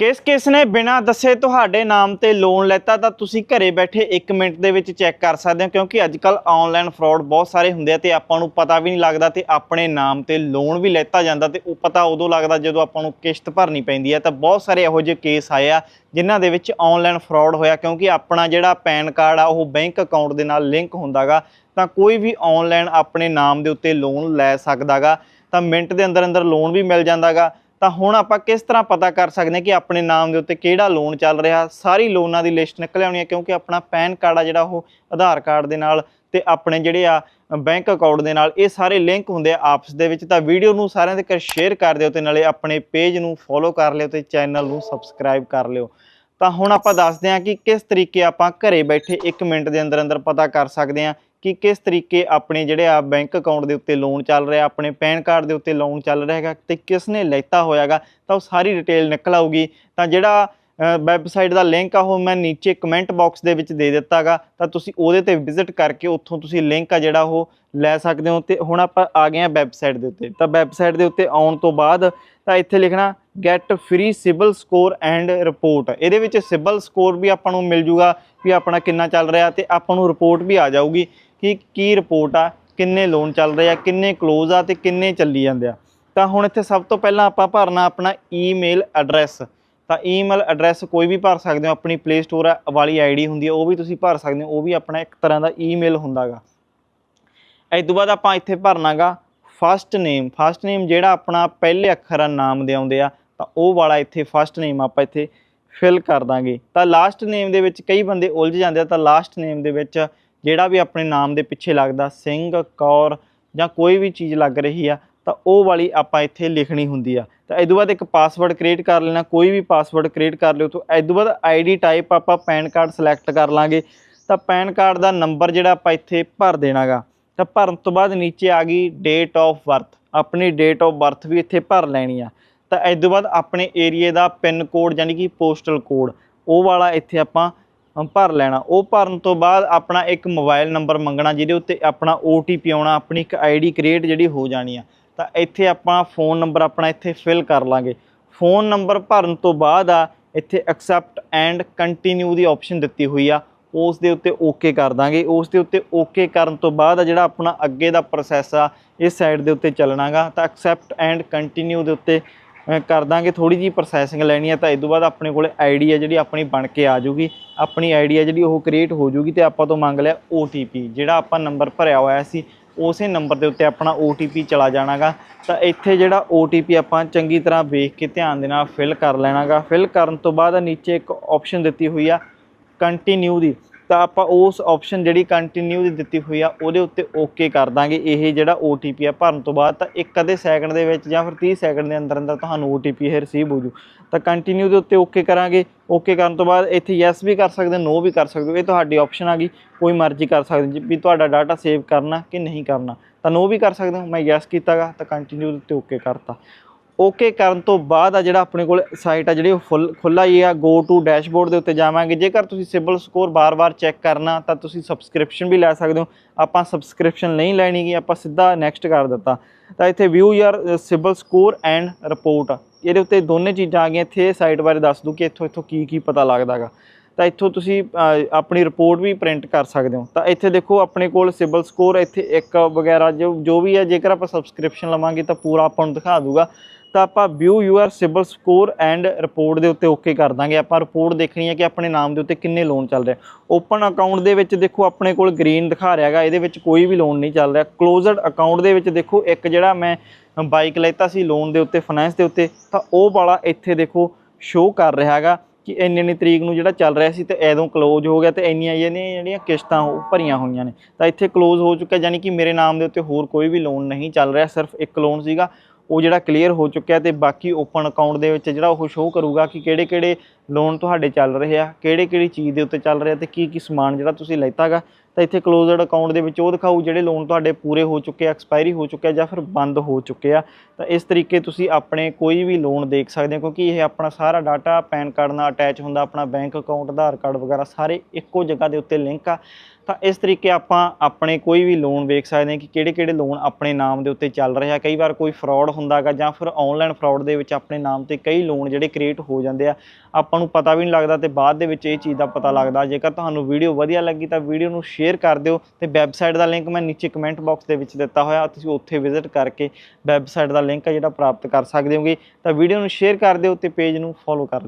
ਕਿਸ ਕਿਸ ਨੇ ਬਿਨਾਂ ਦੱਸੇ ਤੁਹਾਡੇ ਨਾਮ ਤੇ ਲੋਨ ਲੈਤਾ, ਤਾਂ ਤੁਸੀਂ ਘਰੇ ਬੈਠੇ 1 ਮਿੰਟ ਦੇ ਵਿੱਚ ਚੈੱਕ ਕਰ ਸਕਦੇ ਹੋ, ਕਿਉਂਕਿ ਅੱਜ ਕੱਲ ਆਨਲਾਈਨ ਫਰਾਡ ਬਹੁਤ ਸਾਰੇ ਹੁੰਦੇ ਆ ਤੇ ਆਪਾਂ ਨੂੰ ਪਤਾ ਵੀ ਨਹੀਂ ਲੱਗਦਾ ਤੇ ਆਪਣੇ ਨਾਮ ਤੇ ਲੋਨ ਵੀ ਲੈਤਾ ਜਾਂਦਾ ਤੇ ਉਹ ਪਤਾ ਉਦੋਂ ਲੱਗਦਾ ਜਦੋਂ ਆਪਾਂ ਨੂੰ ਕਿਸ਼ਤ ਭਰਨੀ ਪੈਂਦੀ ਹੈ ਤਾਂ ਬਹੁਤ ਸਾਰੇ ਇਹੋ ਜਿਹੇ ਕੇਸ ਆਏ ਆ ਜਿਨ੍ਹਾਂ ਦੇ ਵਿੱਚ ਆਨਲਾਈਨ ਫਰਾਡ ਹੋਇਆ, ਕਿਉਂਕਿ ਆਪਣਾ ਜਿਹੜਾ ਪੈਨ ਕਾਰਡ ਆ, ਉਹ ਬੈਂਕ ਅਕਾਊਂਟ ਦੇ ਨਾਲ ਲਿੰਕ ਹੁੰਦਾਗਾ, ਤਾਂ ਕੋਈ ਵੀ ਆਨਲਾਈਨ ਆਪਣੇ ਨਾਮ ਦੇ ਉੱਤੇ ਲੋਨ ਲੈ ਸਕਦਾਗਾ, ਤਾਂ ਮਿੰਟ ਦੇ ਅੰਦਰ ਅੰਦਰ ਲੋਨ ਵੀ ਮਿਲ ਜਾਂਦਾਗਾ ਤਾਂ ਹੁਣ ਆਪਾਂ ਕਿਸ ਤਰ੍ਹਾਂ ਪਤਾ ਕਰ ਸਕਦੇ ਹਾਂ ਕਿ ਆਪਣੇ ਨਾਮ ਦੇ ਉੱਤੇ ਕਿਹੜਾ ਲੋਨ ਚੱਲ ਰਿਹਾ? ਸਾਰੀ ਲੋਨਾਂ ਦੀ ਲਿਸਟ ਨਿਕਲ ਆਉਣੀ ਹੈ ਕਿਉਂਕਿ ਆਪਣਾ ਪੈਨ ਕਾਰਡ ਆ ਜਿਹੜਾ ਉਹ ਆਧਾਰ ਕਾਰਡ ਦੇ ਨਾਲ ਤੇ ਆਪਣੇ ਜਿਹੜੇ ਆ ਬੈਂਕ ਅਕਾਊਂਟ ਦੇ ਨਾਲ ਇਹ ਸਾਰੇ ਲਿੰਕ ਹੁੰਦੇ ਆ ਆਪਸ ਦੇ ਵਿੱਚ। ਤਾਂ ਵੀਡੀਓ ਨੂੰ ਸਾਰਿਆਂ ਦੇ ਘਰ ਸ਼ੇਅਰ ਕਰ ਦਿਓ ਤੇ ਨਾਲੇ ਆਪਣੇ ਪੇਜ ਨੂੰ ਫੋਲੋ ਕਰ ਲਿਓ ਤੇ ਚੈਨਲ ਨੂੰ ਸਬਸਕ੍ਰਾਈਬ ਕਰ ਲਿਓ। ਤਾਂ ਹੁਣ ਆਪਾਂ ਦੱਸਦੇ ਹਾਂ ਕਿ ਕਿਸ ਤਰੀਕੇ ਆਪਾਂ ਘਰੇ ਬੈਠੇ 1 ਮਿੰਟ ਦੇ ਅੰਦਰ ਅੰਦਰ ਪਤਾ ਕਰ ਸਕਦੇ ਹਾਂ ਕਿ ਕਿਸ ਤਰੀਕੇ ਆਪਣੇ ਜਿਹੜੇ ਆ ਬੈਂਕ ਅਕਾਊਂਟ ਦੇ ਉੱਤੇ ਲੋਨ ਚੱਲ ਰਿਹਾ, ਆਪਣੇ ਪੈਨ ਕਾਰਡ ਦੇ ਉੱਤੇ ਲੋਨ ਚੱਲ ਰਿਹਾ ਹੈਗਾ ਤੇ ਕਿਸ ਨੇ ਲੈਤਾ ਹੋਇਆਗਾ, ਤਾਂ ਉਹ ਸਾਰੀ ਡਿਟੇਲ ਨਿਕਲ ਆਊਗੀ। ਤਾਂ ਜਿਹੜਾ ਵੈਬਸਾਈਟ ਦਾ ਲਿੰਕ ਆ, ਉਹ ਮੈਂ ਨੀਚੇ ਕਮੈਂਟ ਬਾਕਸ ਦੇ ਵਿੱਚ ਦੇ ਦਿੱਤਾਗਾ। ਤਾਂ ਤੁਸੀਂ ਉਹਦੇ ਤੇ ਵਿਜ਼ਿਟ ਕਰਕੇ ਉੱਥੋਂ ਤੁਸੀਂ ਲਿੰਕ ਆ ਜਿਹੜਾ ਉਹ ਲੈ ਸਕਦੇ ਹੋ। ਤੇ ਹੁਣ ਆਪਾਂ ਆ ਗਏ ਆ ਵੈਬਸਾਈਟ ਦੇ ਉੱਤੇ। ਤਾਂ ਵੈਬਸਾਈਟ ਦੇ ਉੱਤੇ ਆਉਣ ਤੋਂ ਬਾਅਦ ਤਾਂ ਇੱਥੇ ਲਿਖਣਾ get free CIBIL score and report ਇਹਦੇ ਵਿੱਚ ਸਿਬਲ ਸਕੋਰ ਵੀ ਆਪਾਂ ਨੂੰ ਮਿਲ ਜੂਗਾ, ਵੀ ਆਪਣਾ ਕਿੰਨਾ ਚੱਲ ਰਿਹਾ ਤੇ ਆਪਾਂ ਨੂੰ ਰਿਪੋਰਟ ਵੀ ਆ ਜਾਊਗੀ। ਕਿ ਕੀ ਰਿਪੋਰਟ ਆ, ਕਿੰਨੇ ਲੋਨ ਚੱਲ ਰਹੇ ਆ, ਕਿੰਨੇ ਕਲੋਜ਼ ਆ ਤੇ ਕਿੰਨੇ ਚੱਲੀ ਜਾਂਦੇ ਆ। ਤਾਂ ਹੁਣ ਇੱਥੇ ਸਭ ਤੋਂ ਪਹਿਲਾਂ ਆਪਾਂ ਭਰਨਾ ਆਪਣਾ ਈਮੇਲ ਐਡਰੈਸ ਤਾਂ ਈਮੇਲ ਐਡਰੈਸ ਕੋਈ ਵੀ ਭਰ ਸਕਦੇ ਹੋ, ਆਪਣੀ ਪਲੇ ਸਟੋਰ ਵਾਲੀ ਆਈਡੀ ਹੁੰਦੀ ਹੈ ਉਹ ਵੀ ਤੁਸੀਂ ਭਰ ਸਕਦੇ ਹੋ, ਉਹ ਵੀ ਆਪਣਾ ਇੱਕ ਤਰ੍ਹਾਂ ਦਾ ਈਮੇਲ ਹੁੰਦਾਗਾ। ਇਸ ਤੋਂ ਬਾਅਦ ਆਪਾਂ ਇੱਥੇ ਭਰਨਾਗਾ ਫਸਟ ਨੇਮ ਫਸਟ ਨੇਮ ਜਿਹੜਾ ਆਪਣਾ ਪਹਿਲੇ ਅੱਖਰ ਆ ਨਾਮ ਦੇ ਆਉਂਦੇ ਆ, ਤਾਂ ਉਹ ਵਾਲਾ ਇੱਥੇ ਫਸਟ ਨੇਮ ਆਪਾਂ ਇੱਥੇ ਫਿਲ ਕਰ ਦਾਂਗੇ। ਤਾਂ ਲਾਸਟ ਨੇਮ ਦੇ ਵਿੱਚ ਕਈ ਬੰਦੇ ਉਲਝ ਜਾਂਦੇ ਆ, ਤਾਂ ਲਾਸਟ ਨੇਮ ਦੇ ਵਿੱਚ ਜਿਹੜਾ ਵੀ ਆਪਣੇ ਨਾਮ ਦੇ ਪਿੱਛੇ ਲੱਗਦਾ, ਸਿੰਘ, ਕੌਰ ਜਾਂ ਕੋਈ ਵੀ ਚੀਜ਼ ਲੱਗ ਰਹੀ ਆ, ਤਾਂ ਉਹ ਵਾਲੀ ਆਪਾਂ ਇੱਥੇ ਲਿਖਣੀ ਹੁੰਦੀ ਆ। ਤਾਂ ਇਸ ਤੋਂ ਬਾਅਦ ਇੱਕ ਪਾਸਵਰਡ ਕ੍ਰੀਏਟ ਕਰ ਲੈਣਾ, ਕੋਈ ਵੀ ਪਾਸਵਰਡ ਕ੍ਰੀਏਟ ਕਰ ਲਿਓ। ਤਾਂ ਇਸ ਤੋਂ ਬਾਅਦ ਆਈਡੀ ਟਾਈਪ ਆਪਾਂ ਪੈਨ ਕਾਰਡ ਸਿਲੈਕਟ ਕਰ ਲਾਂਗੇ। ਤਾਂ ਪੈਨ ਕਾਰਡ ਦਾ ਨੰਬਰ ਜਿਹੜਾ ਆਪਾਂ ਇੱਥੇ ਭਰ ਦੇਣਾਗਾ। ਤਾਂ ਭਰਨ ਤੋਂ ਬਾਅਦ ਨੀਚੇ ਆ ਗਈ ਡੇਟ ਆਫ ਬਰਥ ਆਪਣੀ ਡੇਟ ਆਫ ਬਰਥ ਵੀ ਇੱਥੇ ਭਰ ਲੈਣੀ ਆ। ਤਾਂ ਇਸ ਤੋਂ ਬਾਅਦ ਆਪਣੇ ਏਰੀਏ ਦਾ ਪਿੰਨ ਕੋਡ ਯਾਨੀ ਕਿ ਪੋਸਟਲ ਕੋਡ ਉਹ ਵਾਲਾ ਇੱਥੇ ਆਪਾਂ ਭਰ ਲੈਣਾ। ਉਹ ਭਰਨ ਤੋਂ ਬਾਅਦ ਆਪਣਾ ਇੱਕ ਮੋਬਾਈਲ ਨੰਬਰ ਮੰਗਣਾ, ਜਿਹਦੇ ਉੱਤੇ ਆਪਣਾ OTP ਆਉਣਾ, ਆਪਣੀ ਇੱਕ ਆਈਡੀ ਕ੍ਰੀਏਟ ਜਿਹੜੀ ਹੋ ਜਾਣੀ ਆ। ਤਾਂ ਇੱਥੇ ਆਪਾਂ ਫੋਨ ਨੰਬਰ ਆਪਣਾ ਇੱਥੇ ਫਿਲ ਕਰ ਲਾਂਗੇ। ਫੋਨ ਨੰਬਰ ਭਰਨ ਤੋਂ ਬਾਅਦ ਆ, ਇੱਥੇ ਐਕਸੈਪਟ ਐਂਡ ਕੰਟੀਨਿਊ ਦੀ ਆਪਸ਼ਨ ਦਿੱਤੀ ਹੋਈ ਆ। ਉਸ ਦੇ ਉੱਤੇ ਓਕੇ ਕਰ ਦਾਂਗੇ। ਉਸ ਦੇ ਉੱਤੇ ਓਕੇ ਕਰਨ ਤੋਂ ਬਾਅਦ ਆ ਜਿਹੜਾ ਆਪਣਾ ਅੱਗੇ ਦਾ ਪ੍ਰੋਸੈਸ ਆ, ਇਸ ਸਾਈਡ ਦੇ ਉੱਤੇ ਚੱਲਣਾਗਾ। ਤਾਂ ਐਕਸੈਪਟ ਐਂਡ ਕੰਟੀਨਿਊ ਦੇ ਉੱਤੇ ਕਰ ਦਾਂਗੇ ਥੋੜੀ ਜੀ ਪ੍ਰੋਸੈਸਿੰਗ ਲੈਣੀ ਹੈ ਤਾਂ ਇਸ ਤੋਂ ਬਾਅਦ ਆਪਣੇ ਕੋਲ ਆਈਡੀ ਹੈ ਜਿਹੜੀ ਆਪਣੀ ਬਣ ਕੇ ਆ ਜਾਊਗੀ। ਆਪਣੀ ਆਈਡੀ ਹੈ ਜਿਹੜੀ ਉਹ ਕ੍ਰੀਏਟ ਹੋ ਜਾਊਗੀ ਤੇ ਆਪਾਂ ਤੋਂ ਮੰਗ ਲਿਆ OTP ਜਿਹੜਾ ਆਪਾਂ ਨੰਬਰ ਭਰਿਆ ਹੋਇਆ ਸੀ, ਉਸੇ ਨੰਬਰ ਦੇ ਉੱਤੇ ਆਪਣਾ OTP ਚਲਾ ਜਾਣਾਗਾ। ਤਾਂ ਇੱਥੇ ਜਿਹੜਾ OTP ਆਪਾਂ ਚੰਗੀ ਤਰ੍ਹਾਂ ਵੇਖ ਕੇ ਧਿਆਨ ਦੇ ਨਾਲ ਫਿਲ ਕਰ ਲੈਣਾਗਾ। ਫਿਲ ਕਰਨ ਤੋਂ ਬਾਅਦ ਨੀਚੇ ਇੱਕ ਆਪਸ਼ਨ ਦਿੱਤੀ ਹੋਈ ਆ ਕੰਟੀਨਿਊ ਦੀ। ਤਾਂ ਆਪਾਂ ਉਸ ਆਪਸ਼ਨ ਜਿਹੜੀ ਕੰਟੀਨਿਊ ਦੀ ਦਿੱਤੀ ਹੋਈ ਆ, ਉਹਦੇ ਉੱਤੇ ਓਕੇ ਕਰ ਦਾਂਗੇ। ਇਹ ਜਿਹੜਾ OTP ਆ ਭਰਨ ਤੋਂ ਬਾਅਦ ਤਾਂ ਇੱਕ ਅੱਧੇ ਸੈਕਿੰਡ ਦੇ ਵਿੱਚ ਜਾਂ ਫਿਰ 30 ਸੈਕਿੰਡ ਦੇ ਅੰਦਰ ਅੰਦਰ ਤੁਹਾਨੂੰ OTP ਇਹ ਰਿਸੀਵ ਹੋ ਜੂ। ਤਾਂ ਕੰਟੀਨਿਊ ਦੇ ਉੱਤੇ ਓਕੇ ਕਰਾਂਗੇ। ਓਕੇ ਕਰਨ ਤੋਂ ਬਾਅਦ ਇੱਥੇ ਯੈਸ ਵੀ ਕਰ ਸਕਦੇ ਨੋ ਵੀ ਕਰ ਸਕਦੇ ਹੋ। ਇਹ ਤੁਹਾਡੀ ਆਪਸ਼ਨ ਆ ਗਈ। ਕੋਈ ਮਰਜ਼ੀ ਕਰ ਸਕਦੇ ਜੀ ਵੀ ਤੁਹਾਡਾ ਡਾਟਾ ਸੇਵ ਕਰਨਾ ਕਿ ਨਹੀਂ ਕਰਨਾ। ਤਾਂ ਨੋ ਵੀ ਕਰ ਸਕਦੇ ਹੋ। ਮੈਂ ਯੈਸ ਕੀਤਾਗਾ, ਤਾਂ ਕੰਟੀਨਿਊ ਦੇ ਉੱਤੇ ਓਕੇ ਕਰਤਾ। ਓਕੇ ਕਰਨ ਤੋਂ ਬਾਅਦ ਆ ਜਿਹੜਾ ਆਪਣੇ ਕੋਲ ਸਾਈਟ ਆ ਜਿਹੜੀ ਉਹ ਫੁੱਲ ਖੁੱਲਾ ਹੀ ਆ ਗੋ ਟੂ ਡੈਸ਼ਬੋਰਡ ਦੇ ਉੱਤੇ ਜਾਵਾਂਗੇ। ਜੇਕਰ ਤੁਸੀਂ ਸਿਬਲ ਸਕੋਰ ਬਾਰ-ਬਾਰ ਚੈੱਕ ਕਰਨਾ, ਤਾਂ ਤੁਸੀਂ ਸਬਸਕ੍ਰਿਪਸ਼ਨ ਵੀ ਲੈ ਸਕਦੇ ਹੋ। ਆਪਾਂ ਸਬਸਕ੍ਰਿਪਸ਼ਨ ਨਹੀਂ ਲੈਣੀ ਕਿ ਆਪਾਂ ਸਿੱਧਾ ਨੈਕਸਟ ਕਰ ਦਿੱਤਾ। ਤਾਂ ਇੱਥੇ ਵਿਊ ਯਾਰ ਸਿਬਲ ਸਕੋਰ ਐਂਡ ਰਿਪੋਰਟ ਇਹਦੇ ਉੱਤੇ ਦੋਨੇ ਚੀਜ਼ਾਂ ਆ ਗਈਆਂ। ਇੱਥੇ ਸਾਈਟ ਬਾਰੇ ਦੱਸ ਦੂੰ ਕਿ ਇੱਥੋਂ ਇੱਥੋਂ ਕੀ ਕੀ ਪਤਾ ਲੱਗਦਾਗਾ। ਤਾਂ ਇੱਥੋਂ ਤੁਸੀਂ ਆਪਣੀ ਰਿਪੋਰਟ ਵੀ ਪ੍ਰਿੰਟ ਕਰ ਸਕਦੇ ਹੋ। ਤਾਂ ਇੱਥੇ ਦੇਖੋ ਆਪਣੇ ਕੋਲ ਸਿਬਲ ਸਕੋਰ ਇੱਥੇ ਇੱਕ ਵਗੈਰਾ ਜੋ ਜੋ ਵੀ ਹੈ ਜੇਕਰ ਆਪਾਂ ਸਬਸਕ੍ਰਿਪਸ਼ਨ ਲਵਾਂਗੇ ਤਾਂ ਪੂਰਾ ਆਪਾਂ ਨੂੰ ਦਿਖਾ ਦੂਗਾ। ਤਾਂ ਆਪਾਂ view your CIBIL score and report ਦੇ ਉੱਤੇ ਓਕੇ ਕਰ ਦਾਂਗੇ। ਆਪਾਂ ਰਿਪੋਰਟ ਦੇਖਣੀ ਹੈ ਕਿ ਆਪਣੇ ਨਾਮ ਦੇ ਉੱਤੇ ਕਿੰਨੇ ਲੋਨ ਚੱਲ ਰਿਹਾ ਓਪਨ ਅਕਾਊਂਟ ਦੇ ਵਿੱਚ ਦੇਖੋ ਆਪਣੇ ਕੋਲ ਗ੍ਰੀਨ ਦਿਖਾ ਰਿਹਾ ਹੈਗਾ। ਇਹਦੇ ਵਿੱਚ ਕੋਈ ਵੀ ਲੋਨ ਨਹੀਂ ਚੱਲ ਰਿਹਾ। ਕਲੋਜ਼ਡ ਅਕਾਊਂਟ ਦੇ ਵਿੱਚ ਦੇਖੋ ਇੱਕ ਜਿਹੜਾ ਮੈਂ ਬਾਈਕ ਲੈਤਾ ਸੀ ਲੋਨ ਦੇ ਉੱਤੇ ਫਾਈਨੈਂਸ ਦੇ ਉੱਤੇ, ਤਾਂ ਉਹ ਵਾਲਾ ਇੱਥੇ ਦੇਖੋ ਸ਼ੋ ਕਰ ਰਿਹਾ ਹੈਗਾ ਕਿ ਇੰਨੀ ਇੰਨੀ ਤਰੀਕ ਨੂੰ ਜਿਹੜਾ ਚੱਲ ਰਿਹਾ ਸੀ ਤੇ ਐਦੋਂ ਕਲੋਜ਼ ਹੋ ਗਿਆ ਤੇ ਇੰਨੀਆਂ ਜਿਹੜੀਆਂ ਜਿਹੜੀਆਂ ਕਿਸ਼ਤਾਂ ਉਹ ਭਰੀਆਂ ਹੋਈਆਂ ਨੇ। ਤਾਂ ਇੱਥੇ ਕਲੋਜ਼ ਹੋ ਚੁੱਕਾ ਯਾਨੀ ਕਿ ਮੇਰੇ ਨਾਮ ਦੇ ਉੱਤੇ ਹੋਰ ਕੋਈ ਵੀ ਲੋਨ ਨਹੀਂ ਚੱਲ ਰਿਹਾ। ਸਿਰਫ ਇੱਕ ਲੋਨ ਸੀਗਾ। ਉਹ ਜਿਹੜਾ ਕਲੀਅਰ ਹੋ ਚੁੱਕਿਆ ਤੇ ਬਾਕੀ ਓਪਨ ਅਕਾਊਂਟ ਦੇ ਵਿੱਚ ਜਿਹੜਾ ਉਹ ਸ਼ੋਅ ਕਰੂਗਾ ਕਿ ਕਿਹੜੇ ਕਿਹੜੇ ਲੋਨ ਤੁਹਾਡੇ ਚੱਲ ਰਹੇ ਆ, ਕਿਹੜੇ ਕਿਹੜੀ ਚੀਜ਼ ਦੇ ਉੱਤੇ ਚੱਲ ਰਿਹਾ ਤੇ ਕੀ ਕੀ ਸਮਾਨ ਜਿਹੜਾ ਤੁਸੀਂ ਲੈਤਾਗਾ, ਤਾਂ ਇੱਥੇ ਕਲੋਜ਼ਡ ਅਕਾਊਂਟ ਦੇ ਵਿੱਚ ਉਹ ਦਿਖਾਊ ਜਿਹੜੇ ਲੋਨ ਤੁਹਾਡੇ ਪੂਰੇ ਹੋ ਚੁੱਕੇ ਆ ਐਕਸਪਾਇਰੀ ਹੋ ਚੁੱਕਿਆ ਜਾਂ ਫਿਰ ਬੰਦ ਹੋ ਚੁੱਕੇ ਆ। ਤਾਂ ਇਸ ਤਰੀਕੇ ਤੁਸੀਂ ਆਪਣੇ ਕੋਈ ਵੀ ਲੋਨ ਦੇਖ ਸਕਦੇ ਹੋ, ਕਿਉਂਕਿ ਇਹ ਆਪਣਾ ਸਾਰਾ ਡਾਟਾ ਪੈਨ ਕਾਰਡ ਨਾਲ ਅਟੈਚ ਹੁੰਦਾ, ਆਪਣਾ ਬੈਂਕ ਅਕਾਊਂਟ ਆਧਾਰ ਕਾਰਡ ਵਗੈਰਾ ਸਾਰੇ ਇੱਕੋ ਜਗ੍ਹਾ ਦੇ ਉੱਤੇ ਲਿੰਕ ਆ। ਤਾਂ ਇਸ ਤਰੀਕੇ ਆਪਾਂ ਆਪਣੇ ਕੋਈ ਵੀ ਲੋਨ ਵੇਖ ਸਕਦੇ ਹਾਂ ਕਿ ਕਿਹੜੇ ਕਿਹੜੇ ਲੋਨ ਆਪਣੇ ਨਾਮ ਦੇ ਉੱਤੇ ਚੱਲ ਰਿਹਾ ਕਈ ਵਾਰ ਕੋਈ ਫਰਾਡ ਹੁੰਦਾਗਾ ਜਾਂ ਫਿਰ ਆਨਲਾਈਨ ਫਰਾਡ ਦੇ ਵਿੱਚ ਆਪਣੇ ਨਾਮ ਤੇ ਕਈ ਲੋਨ ਜਿਹੜੇ ਕ੍ਰੀਏਟ ਹੋ ਜਾਂਦੇ ਆ। ਆਪਾਂ ਨੂੰ ਪਤਾ ਵੀ ਨਹੀਂ ਲੱਗਦਾ ਤੇ ਬਾਅਦ ਦੇ ਵਿੱਚ ਇਹ ਚੀਜ਼ ਦਾ ਪਤਾ ਲੱਗਦਾ। ਜੇਕਰ ਤੁਹਾਨੂੰ ਵੀਡੀਓ ਵਧੀਆ ਲੱਗੀ ਤਾਂ ਵੀਡੀਓ ਨੂੰ ਸ਼ੇਅਰ ਕਰ ਦਿਓ ਤੇ ਵੈਬਸਾਈਟ ਦਾ ਲਿੰਕ ਮੈਂ ਨੀਚੇ ਕਮੈਂਟ ਬਾਕਸ ਦੇ ਵਿੱਚ ਦਿੱਤਾ ਹੋਇਆ, ਤੁਸੀਂ ਉੱਥੇ ਵਿਜ਼ਿਟ ਕਰਕੇ ਵੈਬਸਾਈਟ ਦਾ ਲਿੰਕ ਹੈ ਜਿਹੜਾ ਪ੍ਰਾਪਤ ਕਰ ਸਕਦੇ ਹੋਗੇ ਤਾਂ ਵੀਡੀਓ ਨੂੰ ਸ਼ੇਅਰ ਕਰ ਦਿਓ ਤੇ ਪੇਜ ਨੂੰ ਫੋਲੋ ਕਰ ਲਿਓ।